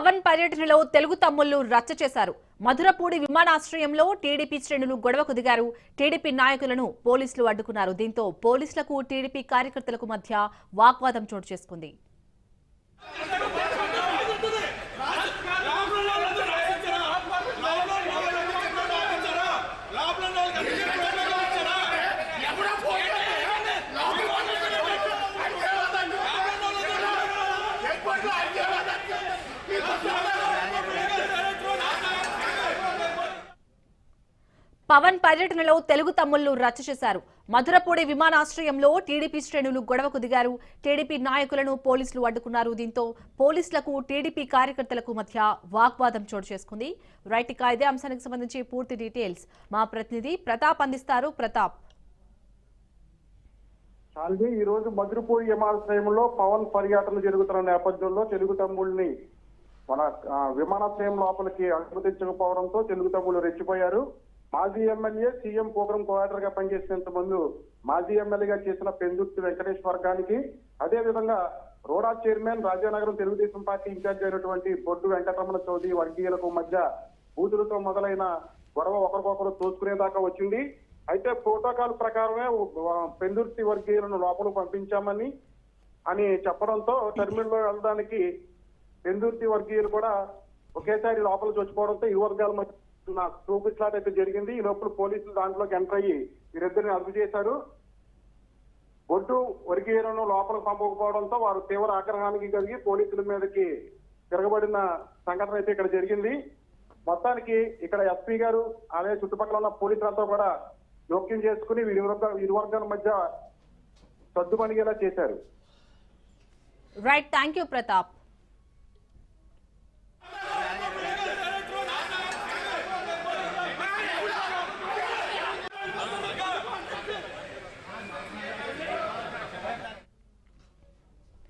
పవన్ పర్యటనలో తెలుగు తమ్ముళ్ళు రచ్చ చేశారు. మధురపూడి విమానాశ్రయంలో టీడీపీ శ్రేణులు గొడవకు దిగారు. టీడీపీ నాయకులను పోలీసులు అడ్డుకున్నారు. దీంతో పోలీసులకు టీడీపీ కార్యకర్తలకు మధ్య వాగ్వాదం చోటు చేసుకుంది. పవన్ పర్యటనలో తెలుగు తమ్ముళ్ళు రచ్చ చేశారు. మధురపూడి విమానాశ్రయంలో టీడీపీ శ్రేణులు గొడవకు దిగారు. టీడీపీ నాయకులను పోలీసులు అడ్డుకున్నారు. దీంతో పోలీసులకు టీడీపీ కార్యకర్తలకు మధ్య వాగ్వాదం చోటు చేసుకుంది. రైట్ ఇక ఇదే అంశానికి సంబంధించి పూర్తి డీటెయిల్స్ మా ప్రతినిధి ప్రతాప్ అందిస్తారు. ప్రతాప్. శాల్వి ఈ రోజు మధురపూడి విమానాశ్రయంలో పవన్ పర్యటన జరుగుతున్న నేపథ్యంలో తెలుగు తమ్ముళ్ళని మన విమానాశ్రయం లోపలికి అనుమతించకపోవడంతో తెలుగు తమ్ముళ్ళు రెచ్చిపోయారు. మాజీ ఎమ్మెల్యే సీఎం ప్రోగ్రాం కోఆర్డర్గా పనిచేసినంత ముందు మాజీ ఎమ్మెల్యేగా చేసిన పెందుర్తి వెంకటేష్ వర్గానికి అదే విధంగా RUDA chairman Rajanagaram Telugu Desam party incharge అయినటువంటి బొడ్డు వెంకటరమణ చౌదరి వర్గీయులకు మధ్య బూతులతో మొదలైన గొడవ ఒకరికొకరు తోసుకునేదాకా వచ్చింది. అయితే ప్రోటోకాల్ ప్రకారమే పెందుర్తి వర్గీయులను లోపల పంపించామని అని చెప్పడంతో టెర్మినల్లో వెళ్ళడానికి పెందుర్తి వర్గీయులు కూడా ఒకేసారి లోపల చొచ్చుకోవడంతో ఈ వర్గాల మధ్య చూపించలాట అయితే జరిగింది. ఈ లోపల పోలీసులు దాంట్లోకి ఎంటర్ అయ్యి వీరిద్దరిని అదుపు చేశారు. బొడ్డు వర్గీయులను లోపలికి పంపకపోవడంతో వారు తీవ్ర ఆగ్రహానికి కలిగి పోలీసుల మీదకి తిరగబడిన సంఘటన అయితే ఇక్కడ జరిగింది. మొత్తానికి ఇక్కడ ఎస్పీ గారు అలాగే చుట్టుపక్కల ఉన్న పోలీసులతో కూడా జోక్యం చేసుకుని ఇరు ఇరు వర్గాల మధ్య సర్దుమణిగేలా చేశారు. Right thank you Pratap